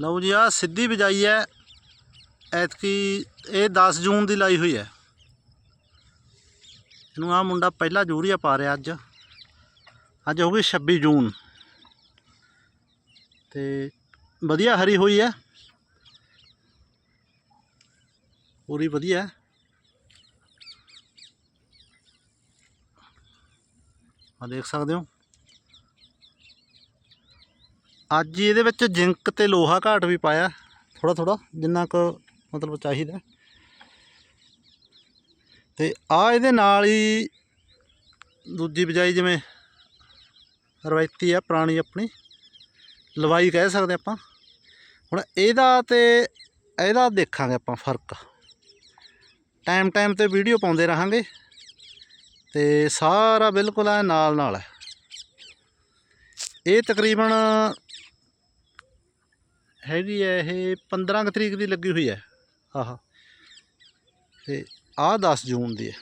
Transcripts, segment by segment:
ਲਓ ਜੀ ਆ ਸਿੱਧੀ ਬਿਜਾਈ ਹੈ। ਐਤਕੀ ਇਹ 10 ਜੂਨ ਦੀ ਲਾਈ ਹੋਈ ਹੈ। ਇਹਨੂੰ ਆ ਮੁੰਡਾ ਪਹਿਲਾ ਜੂਰੀਆ ਪਾ ਰਿਹਾ ਅੱਜ। ਅੱਜ ਹੋ ਗਈ 26 ਜੂਨ। ਤੇ ਵਧੀਆ ਹਰੀ ਹੋਈ ਹੈ। ਪੂਰੀ ਵਧੀਆ ਆ ਦੇਖ ਸਕਦੇ ਹੋ। ਅੱਜ ਇਹਦੇ ਵਿੱਚ ਜ਼ਿੰਕ ਤੇ ਲੋਹਾ ਘਾਟ ਵੀ ਪਾਇਆ। ਥੋੜਾ ਥੋੜਾ ਜਿੰਨਾ ਕੁ ਮਤਲਬ ਚਾਹੀਦਾ। ਤੇ ਆ ਇਹਦੇ ਨਾਲ ਹੀ ਦੂਜੀ ਬਿਜਾਈ ਜਿਵੇਂ ਰਵਾਇਤੀ ਆ, ਪੁਰਾਣੀ ਆਪਣੀ। ਲਵਾਈ ਕਹਿ ਸਕਦੇ ਆਪਾਂ। ਹੁਣ ਇਹਦਾ ਤੇ ਇਹਦਾ ਦੇਖਾਂਗੇ ਆਪਾਂ ਫ਼ਰਕ। ਟਾਈਮ ਟਾਈਮ ਤੇ ਵੀਡੀਓ ਪਾਉਂਦੇ ਰਹਾਂਗੇ। ਤੇ ਸਾਰਾ ਬਿਲਕੁਲ ਐ ਨਾਲ ਨਾਲ ਹੈ ਇਹ ਤਕਰੀਬਨ ਹੈਗੀ ਹੈ ਇਹ 15 ਕੁ ਤਰੀਕ ਦੀ ਲੱਗੀ ਹੋਈ ਹੈ ਆਹ। ਤੇ ਆਹ 10 ਜੂਨ ਦੀ ਹੈ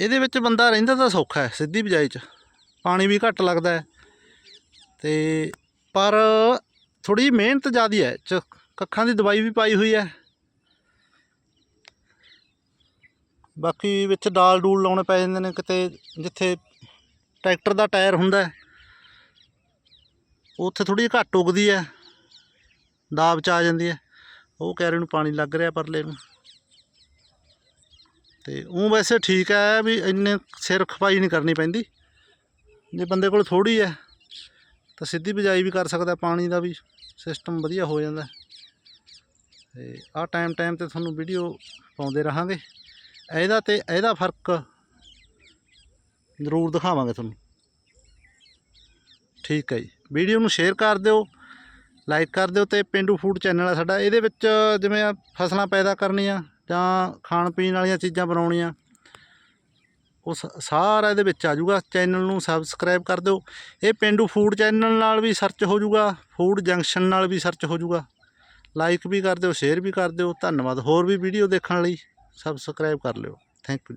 ਇਹਦੇ ਵਿੱਚ ਬੰਦਾ ਰਹਿੰਦਾ ਤਾਂ ਸੌਖਾ ਹੈ ਸਿੱਧੀ ਬਿਜਾਈ 'ਚ। ਪਾਣੀ ਵੀ ਘੱਟ ਲੱਗਦਾ ਹੈ ਤੇ ਪਰ ਥੋੜੀ ਮਿਹਨਤ ਜ਼ਿਆਦੀ ਹੈ 'ਚ। ਕੱਖਾਂ ਦੀ ਦਵਾਈ ਵੀ ਪਾਈ ਹੋਈ ਹੈ ਬਾਕੀ ਵਿੱਚ ਡਾਲ ਡੂਲ ਲਾਉਣੇ ਪੈ ਜਾਂਦੇ ਨੇ ਕਿਤੇ ਜਿੱਥੇ ਟਰੈਕਟਰ ਦਾ ਟਾਇਰ ਹੁੰਦਾ ਹੈ, ਉੱਥੇ ਥੋੜੀ ਘੱਟ ਉਗਦੀ ਹੈ ਦਾਬ ਚ ਆ ਜਾਂਦੀ ਹੈ। ਉਹ ਕੈਰੇ ਨੂੰ ਪਾਣੀ ਲੱਗ ਰਿਹਾ ਪਰਲੇ ਨੂੰ। ਤੇ ਉਹ ਵੈਸੇ ਠੀਕ ਹੈ ਵੀ ਇੰਨੇ ਸਿਰ ਖਪਾਈ ਨਹੀਂ ਕਰਨੀ ਪੈਂਦੀ। ਜੇ ਬੰਦੇ ਕੋਲ ਥੋੜੀ ਹੈ, ਤਾਂ ਸਿੱਧੀ ਬਿਜਾਈ ਵੀ ਕਰ ਸਕਦਾ ਪਾਣੀ ਦਾ ਵੀ ਸਿਸਟਮ ਵਧੀਆ ਹੋ ਜਾਂਦਾ ਤੇ ਆਹ ਟਾਈਮ ਟਾਈਮ ਤੇ ਤੁਹਾਨੂੰ ਵੀਡੀਓ ਪਾਉਂਦੇ ਰਹਾਂਗੇ। ਇਹਦਾ ਤੇ ਇਹਦਾ ਫ਼ਰਕ ਜ਼ਰੂਰ ਦਿਖਾਵਾਂਗੇ ਤੁਹਾਨੂੰ। ਠੀਕ ਹੈ ਜੀ। ਵੀਡੀਓ ਨੂੰ ਸ਼ੇਅਰ ਕਰ ਦਿਓ। ਲਾਈਕ ਕਰ ਦਿਓ ਤੇ ਪਿੰਡੂ ਫੂਡ ਚੈਨਲ ਆ ਸਾਡਾ, ਇਹਦੇ ਵਿੱਚ ਜਿਵੇਂ ਫਸਲਾਂ ਪੈਦਾ ਕਰਨੀਆਂ ਜਾਂ ਖਾਣ ਪੀਣ ਵਾਲੀਆਂ ਚੀਜ਼ਾਂ ਬਣਾਉਣੀਆਂ, ਉਹ ਸਾਰਾ ਇਹਦੇ ਵਿੱਚ ਆ ਜਾਊਗਾ। ਚੈਨਲ ਨੂੰ ਸਬਸਕ੍ਰਾਈਬ ਕਰ ਦਿਓ। ਇਹ ਪਿੰਡੂ ਫੂਡ ਚੈਨਲ ਨਾਲ ਵੀ ਸਰਚ ਹੋ ਜਾਊਗਾ, ਫੂਡ ਜੰਕਸ਼ਨ ਨਾਲ ਵੀ ਸਰਚ ਹੋ ਜਾਊਗਾ। ਲਾਈਕ ਵੀ ਕਰ ਦਿਓ, ਸ਼ੇਅਰ ਵੀ ਕਰ ਦਿਓ। ਧੰਨਵਾਦ। ਹੋਰ ਵੀ ਵੀਡੀਓ ਦੇਖਣ ਲਈ ਸਬਸਕ੍ਰਾਈਬ ਕਰ ਲਿਓ। Thank you.